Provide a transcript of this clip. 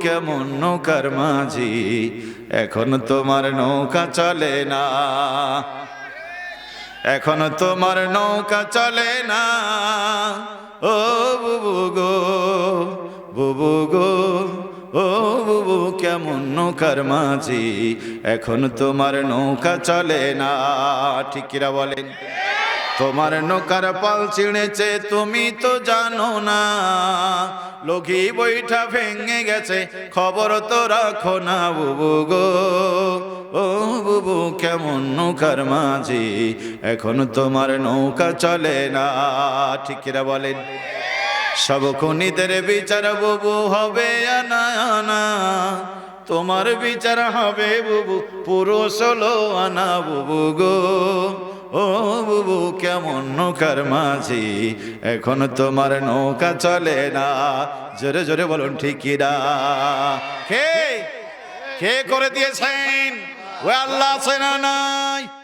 কেমন নৌকার মাঝি? এখন তোমার নৌকা চলে না। এখন তোমার নৌকা চলে না। ও বুবু গো বুবু গো, ও বুবু, কেমন নৌকার মাঝি? এখন তোমার নৌকা চলে না। ঠিকিরা বলেন? তোমার নৌকার পাল ছিঁড়েছে, তুমি তো জানো না। লগি বৈঠা ভেঙে গেছে। খবর তো রাখো না বুবু গো। ও বুবু, কেমন নৌকার মাঝি? এখন তোমার নৌকা চলে না। ঠিকিরা বলেন? সব খুনিদের বিচার বুবু হবে আনা আনা। তোমার বিচার হবে বুবু, পুরুষ হলো আনা বুবু গো। কেমন নৌকার মাঝি? এখন তোমার নৌকা চলে না। জোরে জোরে বলুন ঠিকিরা কে কে? করে দিয়েছেন? ও আল্লাহ আছে না নাই?